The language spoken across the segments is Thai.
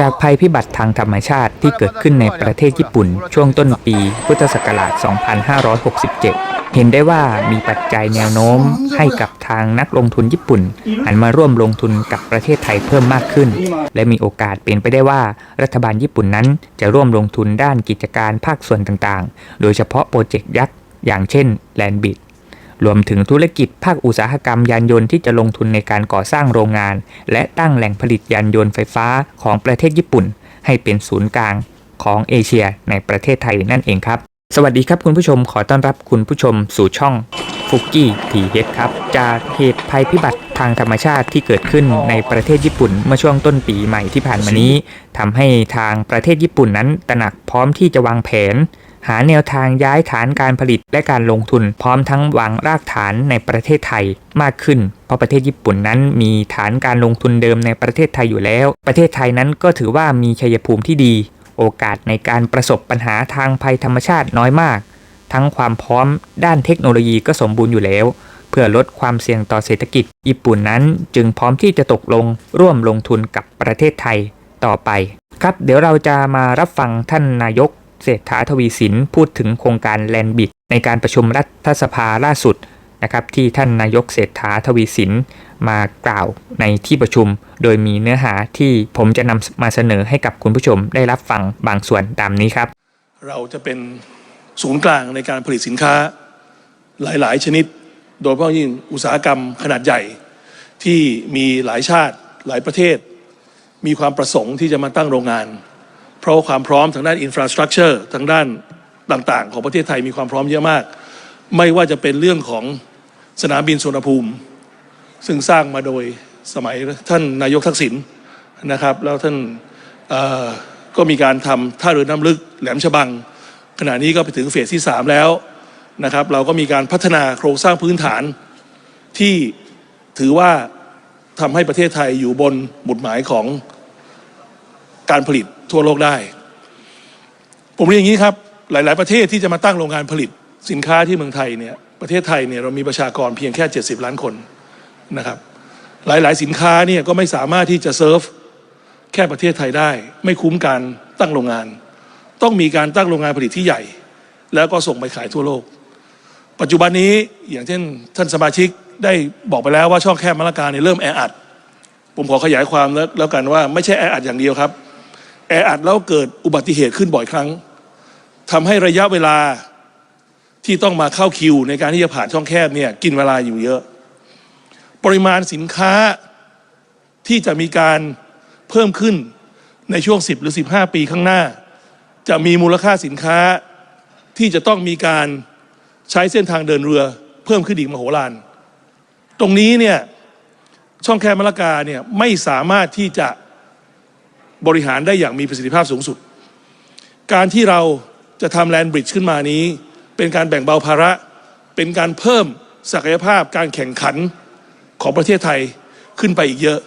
จากภัยพิบัติทางธรรมชาติที่เกิดขึ้นในประเทศญี่ปุ่น ช่วงต้นปีพุทธศักราช 2567 เห็นได้ว่ามีปัจจัยแนวโน้มให้กับทางนักลงทุนญี่ปุ่น หันมาร่วมลงทุนกับประเทศไทยเพิ่มมากขึ้น และมีโอกาสเป็นไปได้ว่ารัฐบาลญี่ปุ่นนั้นจะร่วมลงทุนด้านกิจการภาคส่วนต่างๆ โดยเฉพาะโปรเจกต์ยักษ์อย่างเช่นแลนบิด รวมถึงธุรกิจภาคอุตสาหกรรมยานยนต์ที่จะลงทุนในการก่อสร้างโรงงาน และตั้งแหล่งผลิตยานยนต์ไฟฟ้าของประเทศญี่ปุ่น ให้เป็นศูนย์กลางของเอเชียในประเทศไทยนั่นเองครับ สวัสดีครับคุณผู้ชมขอต้อนรับคุณผู้ชมสู่ช่องฟุกกี้ทีเฮดครับจากเหตุภัยพิบัติทางธรรมชาติที่เกิดขึ้นในประเทศญี่ปุ่น เมื่อช่วงต้นปีใหม่ที่ผ่านมานี้ทำให้ทางประเทศญี่ปุ่นนั้นตระหนักพร้อมที่จะวางแผน หาแนวทางย้ายฐานการผลิตและการลงทุน พร้อมทั้งวางรากฐานในประเทศไทยมากขึ้น เพราะประเทศญี่ปุ่นนั้นมีฐานการลงทุนเดิมในประเทศไทยอยู่แล้ว ประเทศไทยนั้นก็ถือว่ามีชัยภูมิที่ดี โอกาสในการประสบปัญหาทางภัยธรรมชาติน้อยมาก ทั้งความพร้อมด้านเทคโนโลยีก็สมบูรณ์อยู่แล้ว เพื่อลดความเสี่ยงต่อเศรษฐกิจ ญี่ปุ่นนั้นจึงพร้อมที่จะตกลงร่วมลงทุนกับประเทศไทยต่อไป ครับเดี๋ยวเราจะมารับฟังท่านนายก เศรษฐาทวีสินพูดถึงโครงการแลนบิดในการประชุมรัฐสภาล่าสุดนะครับที่ท่านนายกเศรษฐาทวีสินมากล่าวในที่ประชุม โดยมีเนื้อหาที่ผมจะนำมาเสนอให้กับคุณผู้ชมได้รับฟังบางส่วนตามนี้ครับ เราจะเป็นศูนย์กลางในการผลิตสินค้าหลาย ๆ ชนิด โดยเฉพาะยิ่งอุตสาหกรรมขนาดใหญ่ ที่มีหลายชาติหลายประเทศ มีความประสงค์ที่จะมาตั้งโรงงาน เพราะความพร้อมทางด้านอินฟราสตรักเจอร์ทางด้านต่างๆ ของประเทศไทยมีความพร้อมเยอะมาก ไม่ว่าจะเป็นเรื่องของสนามบินสุวรรณภูมิ ซึ่งสร้างมาโดยสมัยท่านนายกทักษิณนะครับ แล้วท่านก็มีการทำท่าเรือน้ำลึกแหลมฉบัง ขณะนี้ก็ไปถึงเฟสที่ 3 แล้วนะครับ เราก็มีการพัฒนาโครงสร้างพื้นฐานที่ถือว่าทำให้ประเทศไทยอยู่บนหมุดหมายของ การผลิตทั่วโลกได้ ผมเรียนอย่างนี้ครับ หลาย ๆ ประเทศที่จะมาตั้งโรงงานผลิตสินค้าที่เมืองไทยเนี่ยประเทศไทยเนี่ยเรามีประชากรเพียงแค่ 70 ล้านคนนะครับ หลาย ๆ สินค้าเนี่ยก็ไม่สามารถที่จะเซิร์ฟแค่ประเทศไทยได้ ไม่คุ้มการตั้งโรงงาน ต้องมีการตั้งโรงงานผลิตที่ใหญ่ แล้วก็ส่งไปขายทั่วโลก ปัจจุบันนี้อย่างเช่นท่านสมาชิกได้บอกไปแล้วว่าช่องแคบมะละกาเนี่ยเริ่มแออัดผมขอขยายความแล้วแล้วกันว่าไม่ใช่แออัดอย่างเดียวครับ แออัดแล้วเกิดอุบัติเหตุขึ้นบ่อยครั้งทำให้ระยะเวลาที่ต้องมาเข้าคิว ในการที่จะผ่านช่องแคบเนี่ยกินเวลาอยู่เยอะ ปริมาณสินค้าที่จะมีการเพิ่มขึ้นในช่วง 10 หรือ 15 ปีข้างหน้า จะมีมูลค่าสินค้าที่จะต้องมีการใช้เส้นทางเดินเรือเพิ่มขึ้นอีกมโหฬารตรงนี้เนี่ยช่องแคบมะละกาเนี่ยไม่สามารถที่จะ บริหารได้อย่างมีประสิทธิภาพสูงสุด การที่เราจะทำแลนบริดจ์ขึ้นมานี้ เป็นการแบ่งเบาภาระ เป็นการเพิ่มศักยภาพการแข่งขันของประเทศไทยขึ้นไปอีกเยอะ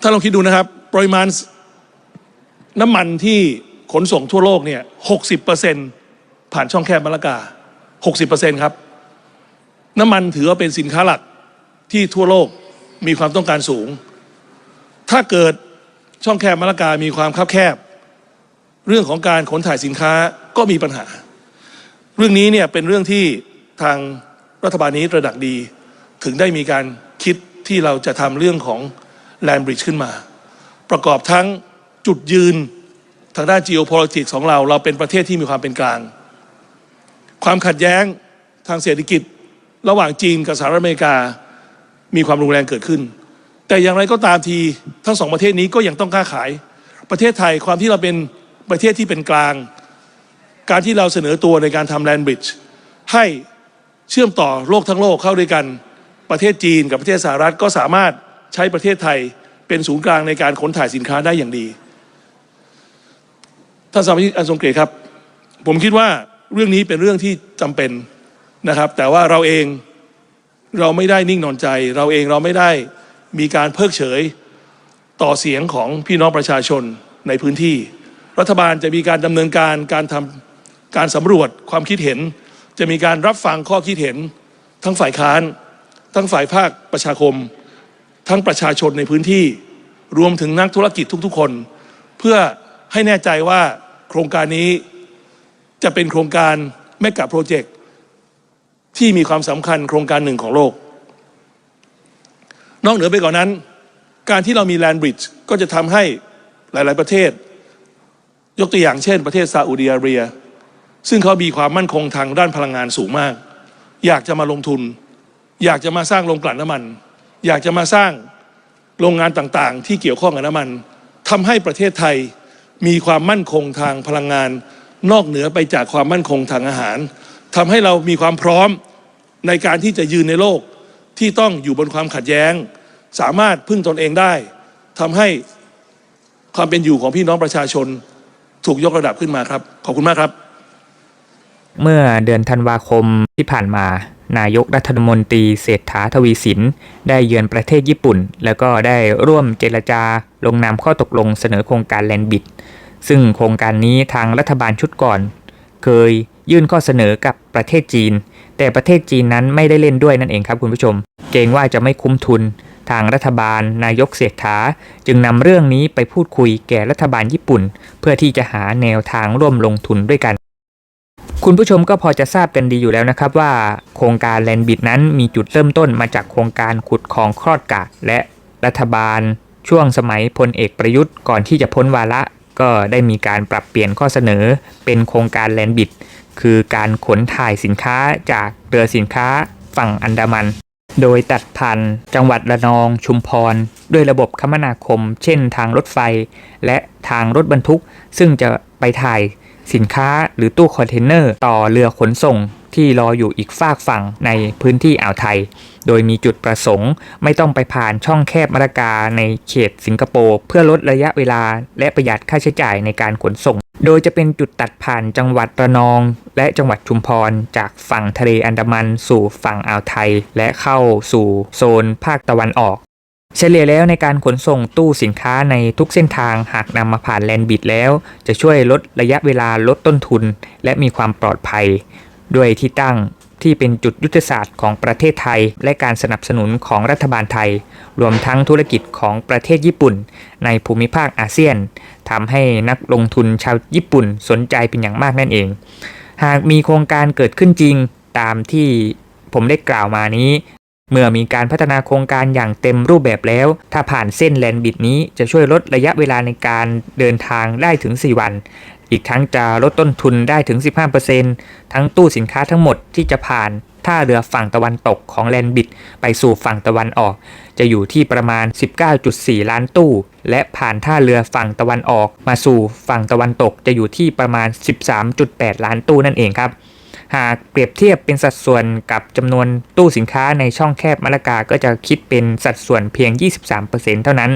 ถ้าลองคิดดูนะครับ ปริมาณน้ำมันที่ขนส่งทั่วโลกเนี่ย60%ผ่านช่องแคบมะละกา 60%ครับ น้ำมันถือว่าเป็นสินค้าหลักที่ทั่วโลกมีความต้องการสูง ถ้าเกิดช่องแคบมะละกามีความคับแคบ เรื่องของการขนถ่ายสินค้าก็มีปัญหา เรื่องนี้เนี่ยเป็นเรื่องที่ทางรัฐบาลนี้ระหนักดี ถึงได้มีการคิดที่เราจะทำเรื่องของแลนบริดจ์ขึ้นมา ประกอบทั้งจุดยืนทางด้าน geopolitics ของเรา เราเป็นประเทศที่มีความเป็นกลาง ความขัดแย้งทางเศรษฐกิจ ระหว่างจีนกับสหรัฐอเมริกา มีความรุนแรงเกิดขึ้น แต่อย่างไรก็ตามทีทั้งสองประเทศนี้ก็ยังต้องค้าขาย ประเทศไทยความที่เราเป็นประเทศที่เป็นกลาง การที่เราเสนอตัวในการทำแลนบริดจ์ให้เชื่อมต่อโลกทั้งโลกเข้าด้วยกัน ประเทศจีนกับประเทศสหรัฐก็สามารถใช้ประเทศไทยเป็นศูนย์กลางในการขนถ่ายสินค้าได้อย่างดีท่านสมาชิกอันทรงเกียรติครับ ผมคิดว่าเรื่องนี้เป็นเรื่องที่จำเป็นนะครับ แต่ว่าเราเองเราไม่ได้นิ่งนอนใจ เราเองเราไม่ได้ มีการเพิกเฉยต่อเสียงของพี่น้องประชาชนในพื้นที่ รัฐบาลจะมีการดำเนินการการทำการสำรวจความคิดเห็น จะมีการรับฟังข้อคิดเห็น ทั้งฝ่ายค้าน ทั้งฝ่ายภาคประชาคม ทั้งประชาชนในพื้นที่ รวมถึงนักธุรกิจทุกๆคน เพื่อให้แน่ใจว่าโครงการนี้จะเป็นโครงการแมกกะโปรเจกต์ที่มีความสำคัญโครงการหนึ่งของโลก นอกเหนือไปกว่านนั้น การที่เรามีแลนบริดจ์ก็จะทำให้หลาย ๆ ประเทศ ยกตัวอย่างเช่น ประเทศซาอุดิอาระเบีย ซึ่งเขามีความมั่นคงทางด้านพลังงานสูงมาก อยากจะมาลงทุน อยากจะมาสร้างโรงกลั่นน้ำมัน อยากจะมาสร้างโรงงานต่าง ๆ ที่เกี่ยวข้องกับน้ำมันทำให้ประเทศไทยมีความมั่นคงทางพลังงาน นอกเหนือไปจากความมั่นคงทางอาหารทำให้เรามีความพร้อมในการที่จะยืนในโลก ที่ต้องอยู่บนความขัดแย้ง สามารถพึ่งตนเองได้ทำให้ความเป็นอยู่ของพี่น้องประชาชน ถูกยกระดับขึ้นมาครับ ขอบคุณมากครับ เมื่อเดือนธันวาคมที่ผ่านมา นายกรัฐมนตรีเศรษฐาทวีสิน ได้เยือนประเทศญี่ปุ่น แล้วก็ได้ร่วมเจรจาลงนามข้อตกลงเสนอโครงการแลนบิด ซึ่งโครงการนี้ทางรัฐบาลชุดก่อน เคยยื่นข้อเสนอกับประเทศจีน แต่ประเทศจีนนั้นไม่ได้เล่นด้วยนั่นเองครับคุณผู้ชม เกรงว่าจะไม่คุ้มทุน ทางรัฐบาล นายกเศรษฐา จึงนำเรื่องนี้ไปพูดคุยแก่รัฐบาลญี่ปุ่น เพื่อที่จะหาแนวทางร่วมลงทุนด้วยกันคุณผู้ชมก็พอจะทราบกันดีอยู่แล้วนะครับว่า โครงการแลนบิดนั้นมีจุดเริ่มต้นมาจากโครงการขุดคลองคลอดกะและรัฐบาล ช่วงสมัยพลเอกประยุทธ์ก่อนที่จะพ้นวาระ ก็ได้มีการปรับเปลี่ยนข้อเสนอเป็นโครงการแลนบิด คือการขนถ่ายสินค้าจากเรือสินค้าฝั่งอันดามัน โดยตัดผ่านจังหวัดระนองชุมพร ด้วยระบบคมนาคม เช่นทางรถไฟ และทางรถบรรทุก ซึ่งจะไปถ่ายสินค้าหรือตู้คอนเทนเนอร์ต่อเรือขนส่ง ที่รออยู่อีกฝากฝั่งในพื้นที่อ่าวไทย โดยมีจุดประสงค์ ไม่ต้องไปผ่านช่องแคบมะละกาในเขตสิงคโปร์เพื่อลดระยะเวลา และประหยัดค่าใช้จ่ายในการขนส่ง โดยจะเป็นจุดตัดผ่านจังหวัดระนอง และจังหวัดชุมพร จากฝั่งทะเลอันดามันสู่ฝั่งอ่าวไทย และเข้าสู่โซนภาคตะวันออกเฉลี่ยแล้วในการขนส่งตู้สินค้าในทุกเส้นทางหากนำมาผ่านแลนบิดแล้ว จะช่วยลดระยะเวลาลดต้นทุน และมีความปลอดภัย ด้วยที่ตั้งที่เป็นจุดยุทธศาสตร์ของประเทศไทย และการสนับสนุนของรัฐบาลไทย รวมทั้งธุรกิจของประเทศญี่ปุ่น ในภูมิภาคอาเซียนทำให้นักลงทุนชาวญี่ปุ่นสนใจเป็นอย่างมากนั่นเอง หากมีโครงการเกิดขึ้นจริงตามที่ผมได้กล่าวมานี้ เมื่อมีการพัฒนาโครงการอย่างเต็มรูปแบบแล้ว ถ้าผ่านเส้นแลนบิดนี้จะช่วยลดระยะเวลาในการเดินทางได้ถึง 4 วัน อีกทั้งจะลดต้นทุนได้ถึง 15%ทั้งตู้สินค้าทั้งหมดที่จะผ่านท่าเรือฝั่งตะวันตกของแลนบิดไปสู่ฝั่งตะวันออก จะอยู่ที่ประมาณ 19.4 ล้านตู้ และผ่านท่าเรือฝั่งตะวันออก มาสู่ฝั่งตะวันตกจะอยู่ที่ประมาณ 13.8 ล้านตู้นั่นเองครับ หากเปรียบเทียบเป็นสัดส่วนกับจำนวนตู้สินค้าในช่องแคบมะละกาก็จะคิดเป็นสัดส่วนเพียง 23%เท่านั้น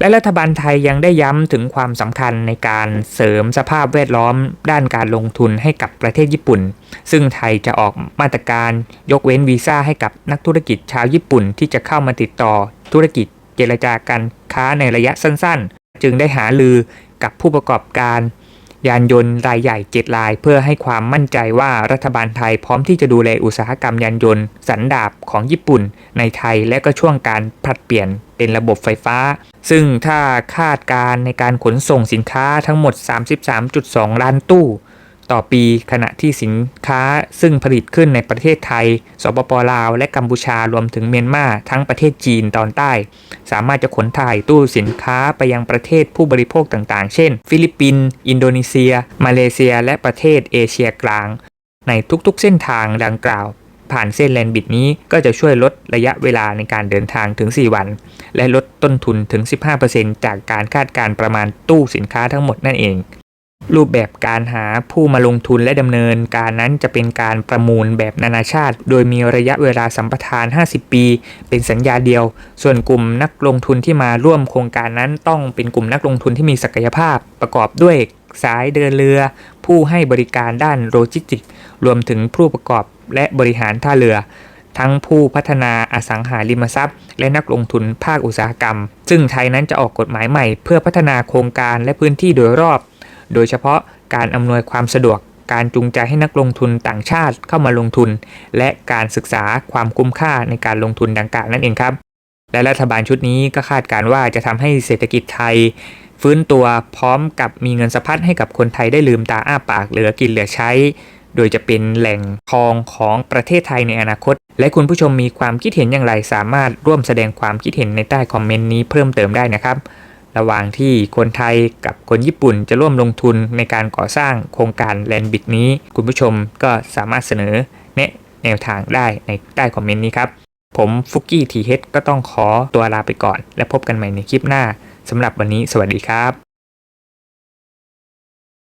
และรัฐบาลไทยยังได้ย้ำถึงความสำคัญในการเสริมสภาพแวดล้อม ด้านการลงทุนให้กับประเทศญี่ปุ่น ซึ่งไทยจะออกมาตรการยกเว้นวีซ่าให้กับนักธุรกิจชาวญี่ปุ่นที่จะเข้ามาติดต่อธุรกิจเจรจาการค้าในระยะสั้นๆ จึงได้หาลือกับผู้ประกอบการ ยานยนต์รายใหญ่7ราย เพื่อให้ความมั่นใจว่ารัฐบาลไทยพร้อมที่จะดูแลอุตสาหกรรมยานยนต์ สันดาปของญี่ปุ่น ในไทยและก็ช่วงการผลัดเปลี่ยนเป็นระบบไฟฟ้า ซึ่งถ้าคาดการในการขนส่งสินค้าทั้งหมด 33.2 ล้านตู้ ต่อปีขณะที่สินค้าซึ่งผลิตขึ้นในประเทศไทย สปปลาว และกัมพูชารวมถึงเมียนมาทั้งประเทศจีนตอนใต้ สามารถจะขนถ่ายตู้สินค้าไปยังประเทศผู้บริโภคต่างๆ เช่น ฟิลิปปินส์อินโดนีเซีย มาเลเซีย และประเทศเอเชียกลาง ในทุกๆเส้นทางดังกล่าว ผ่านเส้นแลนบิดนี้ก็จะช่วยลดระยะเวลาในการเดินทางถึง 4 วัน และลดต้นทุนถึง 15%จากการคาดการประมาณตู้สินค้าทั้งหมดนั่นเอง รูปแบบการหาผู้มาลงทุนและดำเนินการนั้นจะเป็นการประมูลแบบนานาชาติ โดยมีระยะเวลาสัมปทาน 50 ปี เป็นสัญญาเดียว ส่วนกลุ่มนักลงทุนที่มาร่วมโครงการนั้นต้องเป็นกลุ่มนักลงทุนที่มีศักยภาพ ประกอบด้วยสายเดินเรือ ผู้ให้บริการด้านโลจิสติกส์รวมถึงผู้ประกอบและบริหารท่าเรือ ทั้งผู้พัฒนาอสังหาริมทรัพย์ และนักลงทุนภาคอุตสาหกรรม ซึ่งไทยนั้นจะออกกฎหมายใหม่ เพื่อพัฒนาโครงการและพื้นที่โดยรอบ โดยเฉพาะการอำนวยความสะดวกการจูงใจให้นักลงทุนต่างชาติเข้ามาลงทุน และการศึกษาความคุ้มค่าในการลงทุนดังกล่าวนั่นเองครับ และรัฐบาลชุดนี้ก็คาดการณ์ว่าจะทำให้เศรษฐกิจไทย ฟื้นตัวพร้อมกับมีเงินสะพัดให้กับคนไทยได้ลืมตาอ้าปากเหลือกินเหลือใช้ โดยจะเป็นแหล่งทองของประเทศไทยในอนาคต และคุณผู้ชมมีความคิดเห็นอย่างไรสามารถร่วมแสดงความคิดเห็นในใต้คอมเมนต์นี้เพิ่มเติมได้นะครับ ระหว่างที่คนไทยกับคนญี่ปุ่นจะร่วมลงทุนในการก่อสร้างโครงการแลนบิดนี้ คุณผู้ชมก็สามารถเสนอแนะแนวทางได้ในใต้คอมเมนต์นี้ครับ ผมฟุกกี้ทีเฮดก็ต้องขอตัวลาไปก่อน และพบกันใหม่ในคลิปหน้าสำหรับวันนี้สวัสดีครับ